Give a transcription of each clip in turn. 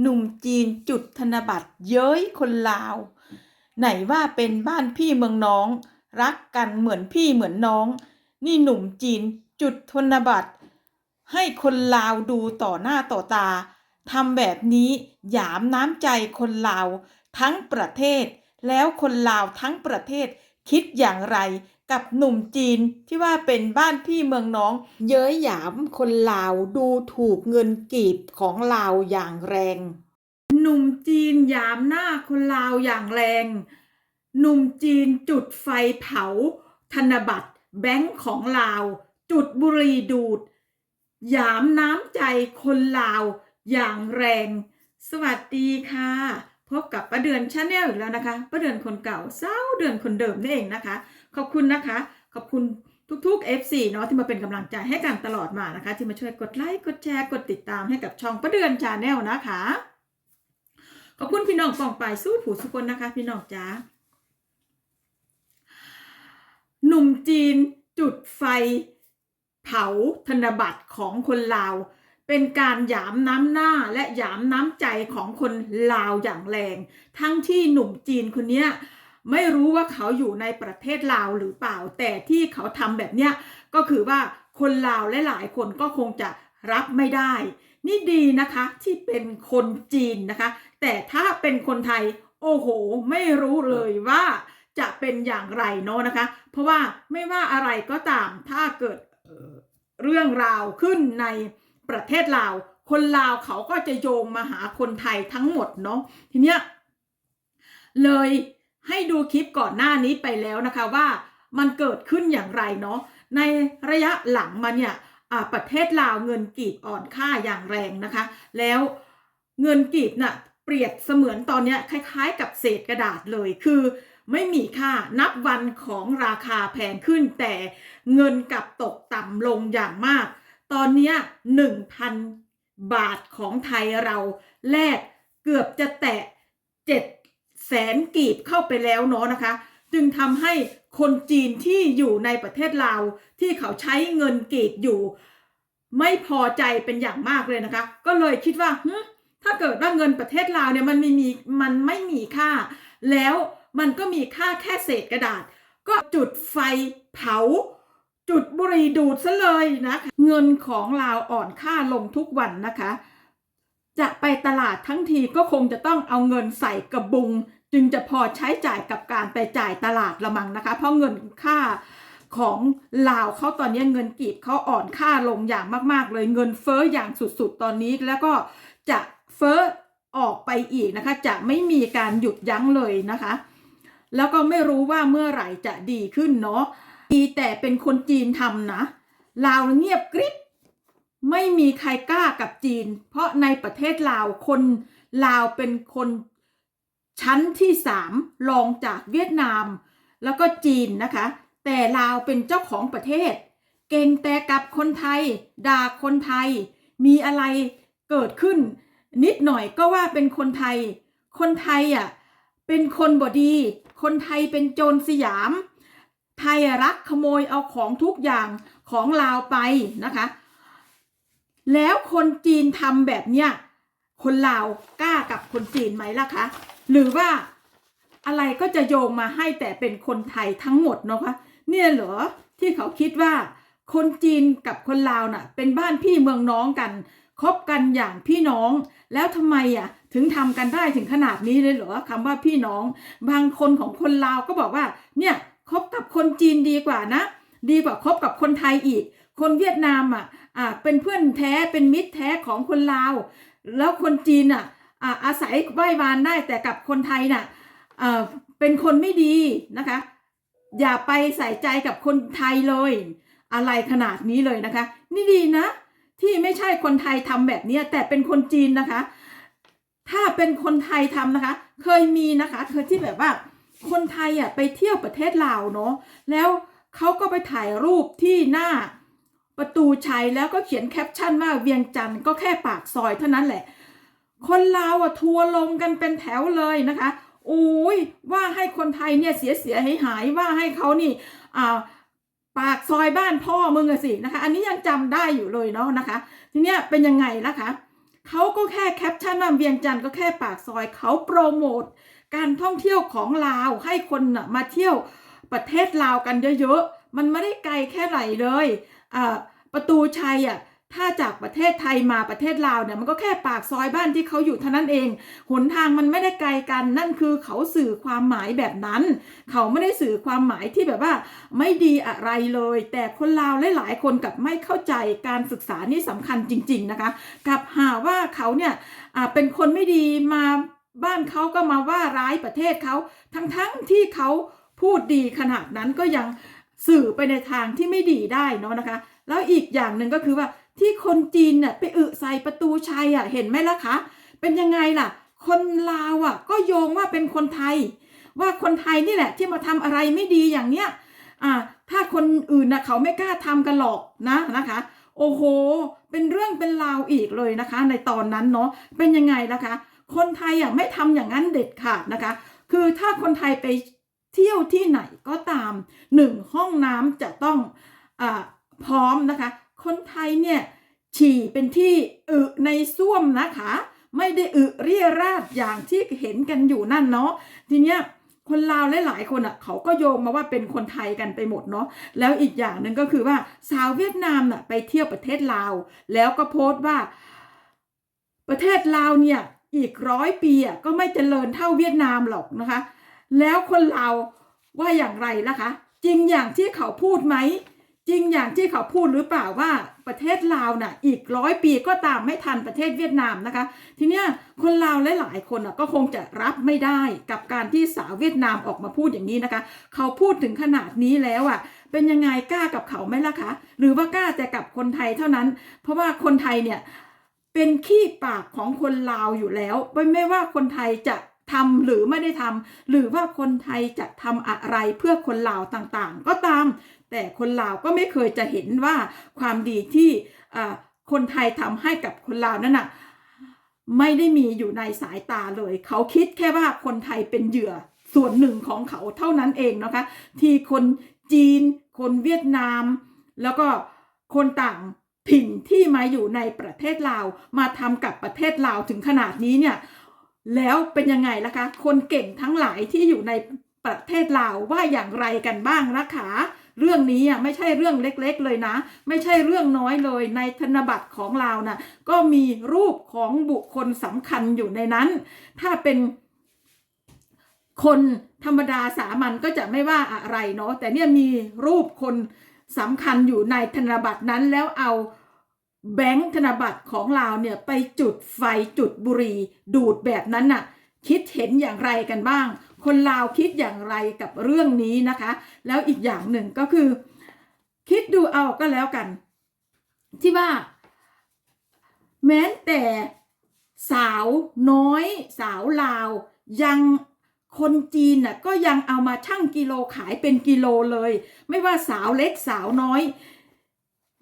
หนุ่มจีนจุดธนบัตรเย้ยคนลาว ไหนว่าเป็นบ้านพี่เมืองน้อง รักกันเหมือนพี่เหมือนน้อง นี่หนุ่มจีนจุดธนบัตร ให้คนลาวดูต่อหน้าต่อตาทำแบบนี้หยามน้ำใจคนลาวทั้งประเทศ แล้วคนลาวทั้งประเทศคิดอย่างไร กับหนุ่มจีนที่ว่าเป็นบ้านพี่เมืองน้อง เย้ยหยามคนลาวดูถูกเงินกีบของลาวอย่างแรง หนุ่มจีนหยามหน้าคนลาวอย่างแรง หนุ่มจีนจุดไฟเผา ธนบัตรแบงค์ของลาว จุดบุหรี่ดูด หยามน้ำใจคนลาวอย่างแรง สวัสดีค่ะพบกับป้าเดือนชาแนลอีกแล้วนะคะป้าเดือนคนเก่าเศร้าเดือนคนเดิมนี่เองนะคะ ขอบคุณนะคะ ขอบคุณทุกๆ FC เนาะที่มาเป็นกำลังใจให้กันตลอดมานะคะ ที่มาช่วยกดไลค์กดแชร์กดติดตามให้กับช่องป้าเดือนชาแนลนะคะ ขอบคุณพี่น้องกองไปายสู้ผู้สุคนนะคะ พี่น้องจ้าหนุ่มจีนจุดไฟ เผาธนบัตรของคนลาว เป็นการหยามน้ำหน้าและหยามน้ำใจของคนลาวอย่างแรง ทั้งที่หนุ่มจีนคนเนี้ย ไม่รู้ว่าเขาอยู่ในประเทศลาวหรือเปล่า แต่ที่เขาทำแบบเนี้ยก็คือว่าคนลาวลหลายคนก็คงจะรับไม่ได้ นี่ดีนะคะที่เป็นคนจีนนะคะ แต่ถ้าเป็นคนไทย โอ้โห ไม่รู้เลยว่าจะเป็นอย่างไรเนาะนะคะ เพราะว่าไม่ว่าอะไรก็ตามถ้าเกิดเรื่องราวขึ้นในประเทศลาว คนลาวเขาก็จะโยงมาหาคนไทยทั้งหมดเนาะทีเนี้ยเลย ให้ดูคลิปก่อนหน้านี้ไปแล้วนะคะว่ามันเกิดขึ้นอย่างไรเนาะในระยะหลังมาเนี่ยประเทศลาวเงินกีบอ่อนค่าอย่างแรงนะคะ แล้วเงินกีบน่ะเปรียบเสมือนตอนนี้คล้ายๆ กับเศษกระดาษเลยคือไม่มีค่านับวันของราคาแพงขึ้นแต่เงินกลับตกต่ำลงอย่างมาก ตอนนี้หนึ่งพันบาทของไทยเราแลกเกือบจะแตะเจ็ด แสนกีบเข้าไปแล้วเนาะนะคะ จึงทำให้คนจีนที่อยู่ในประเทศลาวที่เขาใช้เงินกีบอยู่ ไม่พอใจเป็นอย่างมากเลยนะคะ ก็เลยคิดว่าถ้าเกิดว่าเงินประเทศลาวเนี่ยมันไม่มีมันไม่มีค่า แล้วมันก็มีค่าแค่เศษกระดาษ ก็จุดไฟเผา จุดบุหรี่ดูดซะเลยนะคะ เงินของลาวอ่อนค่าลงทุกวันนะคะ จะไปตลาดทั้งทีก็คงจะต้องเอาเงินใส่กระบุง จึงจะพอใช้จ่ายกับการไปจ่ายตลาดละมังนะคะ เพราะเงินค่าของลาวเขาตอนนี้เงินกีบเขาอ่อนค่าลงอย่างมาก ๆ เลยเงินเฟ้ออย่างสุด ๆ ตอนนี้แล้วก็จะเฟ้อออกไปอีกนะคะ จะไม่มีการหยุดยั้งเลยนะคะ แล้วก็ไม่รู้ว่าเมื่อไหร่จะดีขึ้นเนาะดีแต่เป็นคนจีนทำนะลาวเงียบกริบไม่มีใครกล้ากับจีน เพราะในประเทศลาวคนลาวเป็นคน ชั้นที่สามรองจากเวียดนาม แล้วก็จีนนะคะ แต่ลาวเป็นเจ้าของประเทศ เก่งแต่กับคนไทย ด่าคนไทย มีอะไรเกิดขึ้น นิดหน่อยก็ว่าเป็นคนไทย คนไทยอะเป็นคนบดี คนไทยเป็นโจรสยาม ไทยรักขโมยเอาของทุกอย่างของลาวไปนะคะ แล้วคนจีนทำแบบเนี้ยคนลาวกล้ากับคนจีนไหมล่ะคะ หรือว่าอะไรก็จะโยงมาให้แต่เป็นคนไทยทั้งหมดเนาะคะเนี่ยเหรอที่เขาคิดว่า คนจีนกับคนลาวน่ะ เป็นบ้านพี่เมืองน้องกันคบกันอย่างพี่น้อง แล้วทำไมอะถึงทำกันได้ถึงขนาดนี้เลยเหรอคำว่าพี่น้อง บางคนของคนลาวก็บอกว่า เนี่ยคบกับคนจีนดีกว่านะ ดีกว่าคบกับคนไทยอีก คนเวียดนามอะอ่าเป็นเพื่อนแท้เป็นมิตรแท้ของคนลาว แล้วคนจีนอะ อาอาศัยไหว้วานได้แต่กับคนไทยน่ะเอ่อเป็นคนไม่ดีนะคะ อย่าไปใส่ใจกับคนไทยเลย อะไรขนาดนี้เลยนะคะ นี่ดีนะ ที่ไม่ใช่คนไทยทำแบบนี้แต่เป็นคนจีนนะคะ ถ้าเป็นคนไทยทำนะคะ เคยมีนะคะเคยที่แบบว่าคนไทยอะไปเที่ยวประเทศลาวเนาะแล้วเขาก็ไปถ่ายรูปที่หน้าประตูชัยแล้วก็เขียนแคปชั่นว่าเวียงจันทร์ก็แค่ปากซอยเท่านั้นแหละ คนลาวอะทัวร์ลงกันเป็นแถวเลยนะคะโอ้ยว่าให้คนไทยเนี่ยเสียเสียหายหายว่าให้เขานี่อ่าปากซอยบ้านพ่อมึงอะสินะคะ อันนี้ยังจำได้อยู่เลยเนาะนะคะ ทีเนี้ยเป็นยังไงล่ะคะเขาก็แค่แคปชั่นว่าเวียงจันทร์ก็แค่ปากซอยเขาโปรโมทการท่องเที่ยวของลาวให้คนน่ะมาเที่ยวประเทศลาวกันเยอะๆ มันไม่ได้ไกลแค่ไหนเลยอ่าประตูชัยอะ ถ้าจากประเทศไทยมาประเทศลาวเนี่ยมันก็แค่ปากซอยบ้านที่เขาอยู่เท่านั้นเอง หนทางมันไม่ได้ไกลกัน นั่นคือเขาสื่อความหมายแบบนั้น เขาไม่ได้สื่อความหมายที่แบบว่า ไม่ดีอะไรเลย แต่คนลาวหลายๆคนกับไม่เข้าใจการศึกษานี่สำคัญจริง ๆนะคะ กับหาว่าเขาเนี่ยอ่าเป็นคนไม่ดีมาบ้านเขาก็มาว่าร้ายประเทศเขาทั้งๆที่เขาพูดดีขนาดนั้นก็ยังสื่อไปในทางที่ไม่ดีได้เนาะนะคะ แล้วอีกอย่างหนึ่งก็คือว่า ที่คนจีนเนี่ยไปอึใส่ประตูชัยอะเห็นไหมล่ะคะ เป็นยังไงล่ะ คนลาวอะ ก็โยงว่าเป็นคนไทย ว่าคนไทยนี่แหละ ที่มาทำอะไรไม่ดีอย่างเนี้ยอ่าถ้าคนอื่นนะเขาไม่กล้าทำกันหรอกนะนะคะ โอ้โห เป็นเรื่องเป็นราวอีกเลยนะคะ ในตอนนั้นเนาะเป็นยังไงล่ะคะ คนไทยอะไม่ทำอย่างนั้นเด็ดขาดนะคะ คือถ้าคนไทยไปเที่ยวที่ไหนก็ตามหนึ่งห้องน้ำจะต้องอาพร้อมนะคะ คนไทยเนี่ยฉี่เป็นที่อึในส้วมนะคะ ไม่ได้อึเรี่ยราดอย่างที่เห็นกันอยู่นั่นเนาะทีเนี้ยคนลาวหลายๆคนอะเขาก็โยงมาว่าเป็นคนไทยกันไปหมดเนาะแล้วอีกอย่างหนึ่งก็คือว่าสาวเวียดนามน่ะไปเที่ยวประเทศลาว แล้วก็โพสต์ว่า ประเทศลาวเนี่ยอีกร้อยปีอะก็ไม่เจริญเท่าเวียดนามหรอกนะคะ แล้วคนลาวว่าอย่างไรล่ะคะ จริงอย่างที่เขาพูดไหม จริงอย่างที่เขาพูดหรือเปล่าว่าประเทศลาวน่ะอีกร้อยปีก็ตามไม่ทันประเทศเวียดนามนะคะ ทีเนี้ยคนลาวหลายๆคนก็คงจะรับไม่ได้กับการที่สาวเวียดนามออกมาพูดอย่างนี้นะคะ เขาพูดถึงขนาดนี้แล้วอะเป็นยังไงกล้ากับเขาไหมล่ะคะหรือว่ากล้าแต่กับคนไทยเท่านั้น เพราะว่าคนไทยเนี่ยเป็นขี้ปากของคนลาวอยู่แล้วไม่ไม่ว่าคนไทยจะทำหรือไม่ได้ทำหรือว่าคนไทยจะทำอะไรเพื่อคนลาวต่างๆ ก็ตาม แต่คนลาวก็ไม่เคยจะเห็นว่าความดีที่คนไทยทำให้กับคนลาวนั่นน่ะไม่ได้มีอยู่ในสายตาเลย เขาคิดแค่ว่าคนไทยเป็นเหยื่อส่วนหนึ่งของเขาเท่านั้นเองนะคะ ที่คนจีน คนเวียดนาม แล้วก็คนต่างถิ่นที่มาอยู่ในประเทศลาว มาทำกับประเทศลาวถึงขนาดนี้เนี่ย แล้วเป็นยังไงล่ะคะ คนเก่งทั้งหลายที่อยู่ในประเทศลาวว่าอย่างไรกันบ้างนะคะ เรื่องนี้อะไม่ใช่เรื่องเล็กๆเลยนะ ไม่ใช่เรื่องน้อยเลย ในธนบัตรของลาวนะก็มีรูปของบุคคลสำคัญอยู่ในนั้น ถ้าเป็นคนธรรมดาสามัญก็จะไม่ว่าอะไรเนาะแต่เนี่ยมีรูปคนสำคัญอยู่ในธนบัตรนั้นแล้วเอาแบงค์ธนบัตรของเราเนี่ยไปจุดไฟจุดบุหรี่ดูดแบบนั้นน่ะ คิดเห็นอย่างไรกันบ้าง คนลาวคิดอย่างไรกับเรื่องนี้นะคะ แล้วอีกอย่างหนึ่งก็คือ คิดดูเอาก็แล้วกัน ที่ว่า แม้แต่สาวน้อย สาวลาว ยังคนจีนน่ะก็ยังเอามาชั่งกิโลขายเป็นกิโลเลย ไม่ว่าสาวเล็กสาวน้อย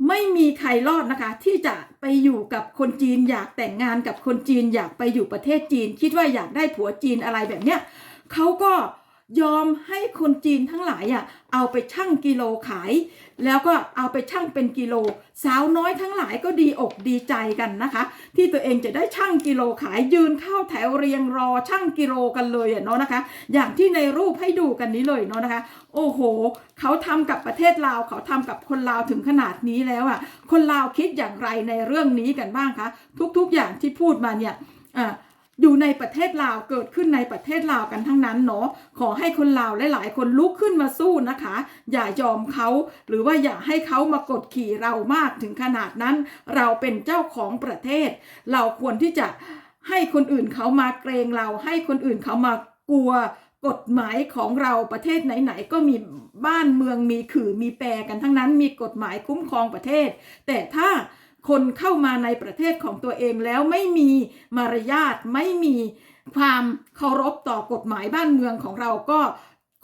ไม่มีใครรอดนะคะ ที่จะไปอยู่กับคนจีนอยากแต่งงานกับคนจีนอยากไปอยู่ประเทศจีน คิดว่าอยากได้ผัวจีนอะไรแบบเนี้ย เขาก็ยอมให้คนจีนทั้งหลายอะเอาไปชั่งกิโลขาย แล้วก็เอาไปชั่งเป็นกิโล สาวน้อยทั้งหลายก็ดีอกดีใจกันนะคะ ที่ตัวเองจะได้ชั่งกิโลขายยืนเข้าแถวเรียงรอชั่งกิโลกันเลยเนาะนะคะ อย่างที่ในรูปให้ดูกันนี้เลยเนาะนะคะ โอ้โห เขาทำกับประเทศลาวเขาทำกับคนลาวถึงขนาดนี้แล้วอะคนลาวคิดอย่างไรในเรื่องนี้กันบ้างคะทุกๆอย่างที่พูดมาเนี่ยอ่า อยู่ในประเทศลาวเกิดขึ้นในประเทศลาวกันทั้งนั้นเนาะขอให้คนลาวหลายๆ คนลุกขึ้นมาสู้นะคะ อย่ายอมเขาหรือว่าอย่าให้เขามากดขี่เรามากถึงขนาดนั้น เราเป็นเจ้าของประเทศ เราควรที่จะให้คนอื่นเขามาเกรงเรา ให้คนอื่นเขามากลัวกฎหมายของเราประเทศไหนๆก็มีบ้านเมืองมีขื่อมีแปรกันทั้งนั้น มีกฎหมายคุ้มครองประเทศ แต่ถ้า คนเข้ามาในประเทศของตัวเองแล้วไม่มีมารยาทไม่มีความเคารพต่อกฎหมายบ้านเมืองของเราก็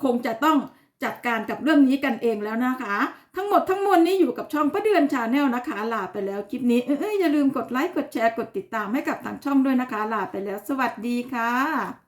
คงจะต้องจัดการกับเรื่องนี้กันเองแล้วนะคะ ทั้งหมดทั้งมวลนี้อยู่กับช่องประเดือนชาแนลนะคะ ลาไปแล้วคลิปนี้เอ้ยอย่าลืมกดไลค์กดแชร์กดติดตามให้กับทางช่องด้วยนะคะ ลาไปแล้ว สวัสดีค่ะ